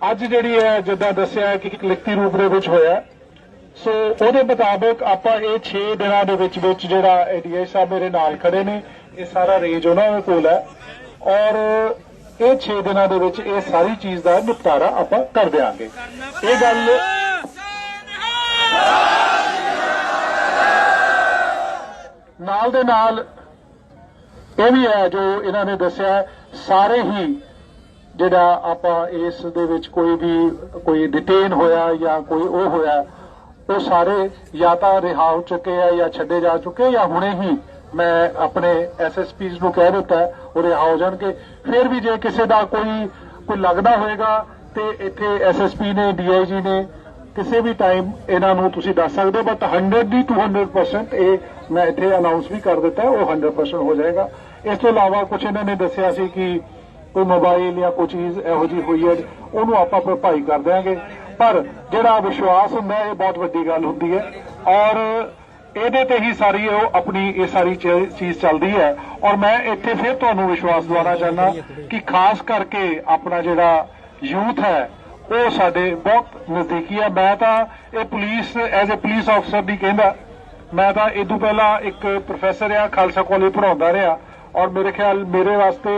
ਅੱਜ ਜਿਹੜੀ ਹੈ, ਜਿੱਦਾਂ ਦੱਸਿਆ ਕਿ ਇੱਕ ਲਿਖਤੀ ਰੂਪ ਦੇ ਵਿੱਚ ਹੋਇਆ ਸੋ ਉਹਦੇ ਮੁਤਾਬਕ ਆਪਾਂ ਇਹ 6 ਦਿਨਾਂ ਦੇ ਵਿੱਚ ਵਿੱਚ ਜਿਹੜਾ ਏਡੀਆਈ ਸਾਹਿਬ ਮੇਰੇ ਨਾਲ ਖੜੇ ਨੇ, ਇਹ ਸਾਰਾ ਰੇਂਜ ਉਹਨਾਂ ਦੇ ਕੋਲ ਹੈ। ਔਰ ਇਹ 6 ਦਿਨਾਂ ਦੇ ਵਿੱਚ ਇਹ ਸਾਰੀ ਚੀਜ਼ ਦਾ ਨਿਪਟਾਰਾ ਆਪਾਂ ਕਰ ਦਿਆਂਗੇ। ਇਹ ਗੱਲ ਨਾਲ ਦੇ ਨਾਲ ਇਹ ਵੀ ਹੈ ਜੋ ਇਹਨਾਂ ਨੇ ਦੱਸਿਆ ਸਾਰੇ ਹੀ ਜਿਹੜਾ ਆਪਾਂ ਇਸ ਦੇ ਵਿੱਚ ਕੋਈ ਵੀ, ਕੋਈ ਡਿਟੇਨ ਹੋਇਆ ਜਾਂ ਕੋਈ ਉਹ ਹੋਇਆ, ਉਹ ਸਾਰੇ ਜਾਂ ਤਾਂ ਰਿਹਾ ਹੋ ਚੁੱਕੇ ਆ ਜਾਂ ਛੱਡੇ ਜਾ ਚੁੱਕੇ ਜਾਂ ਹੁਣੇ ਹੀ ਮੈਂ ਆਪਣੇ ਐਸਐਸਪੀਸ ਨੂੰ ਕਹਿ ਦਿੱਤਾ, ਉਹ ਰਿਹਾ ਹੋ ਜਾਣਗੇ। ਫਿਰ ਵੀ ਜੇ ਕਿਸੇ ਦਾ ਕੋਈ ਕੋਈ ਲੱਗਦਾ ਹੋਏਗਾ ਤੇ ਇੱਥੇ ਐਸਐਸਪੀ ਨੇ ਡੀਆਈਜੀ ਨੇ ਕਿਸੇ ਵੀ ਟਾਈਮ ਇਹਨਾਂ ਨੂੰ ਤੁਸੀਂ ਦੱਸ ਸਕਦੇ ਹੋ ਬਟ 100 ਦੀ 200% ਇਹ ਮੈਂ ਇੱਥੇ ਅਨਾਉਂਸ ਵੀ ਕਰ ਦਿੱਤਾ, ਉਹ 100% ਹੋ ਜਾਏਗਾ। ਇਸ ਤੋਂ ਇਲਾਵਾ ਕੁਝ ਇਹਨਾਂ ਨੇ ਦੱਸਿਆ ਸੀ ਕਿ ਕੋਈ ਮੋਬਾਈਲ ਜਾਂ ਕੋਈ ਚੀਜ਼ ਇਹੋ ਜੀ ਹੋਈ ਹੈ, ਉਹਨੂੰ ਆਪਾਂ ਭਰਪਾਈ ਕਰ ਦਿਆਂਗੇ। ਪਰ ਜਿਹੜਾ ਵਿਸ਼ਵਾਸ ਹੁੰਦਾ, ਇਹ ਬਹੁਤ ਵੱਡੀ ਗੱਲ ਹੁੰਦੀ ਹੈ। ਔਰ ਇਹਦੇ ਤੇ ਹੀ ਸਾਰੀ ਉਹ ਆਪਣੀ, ਇਹ ਸਾਰੀ ਚੀਜ਼ ਚੱਲਦੀ ਹੈ। ਔਰ ਮੈਂ ਇੱਥੇ ਫਿਰ ਤੁਹਾਨੂੰ ਵਿਸ਼ਵਾਸ ਦਿਵਾਉਣਾ ਚਾਹੁੰਦਾ ਕਿ ਖਾਸ ਕਰਕੇ ਆਪਣਾ ਜਿਹੜਾ ਯੂਥ ਹੈ, ਉਹ ਸਾਡੇ ਬਹੁਤ ਨਜ਼ਦੀਕੀ ਹੈ। ਮੈਂ ਤਾਂ ਇਹ ਪੁਲਿਸ ਐਜ਼ ਅ ਪੁਲਿਸ ਅਫਸਰ ਦੀ ਕਹਿੰਦਾ, ਮੈਂ ਤਾਂ ਇਹ ਤੋਂ ਪਹਿਲਾਂ ਇੱਕ ਪ੍ਰੋਫੈਸਰ ਆ, ਖਾਲਸਾ ਕਾਲਜ ਪੜਾਉਂਦਾ ਰਿਹਾ। ਔਰ ਮੇਰੇ ਖਿਆਲ ਮੇਰੇ ਵਾਸਤੇ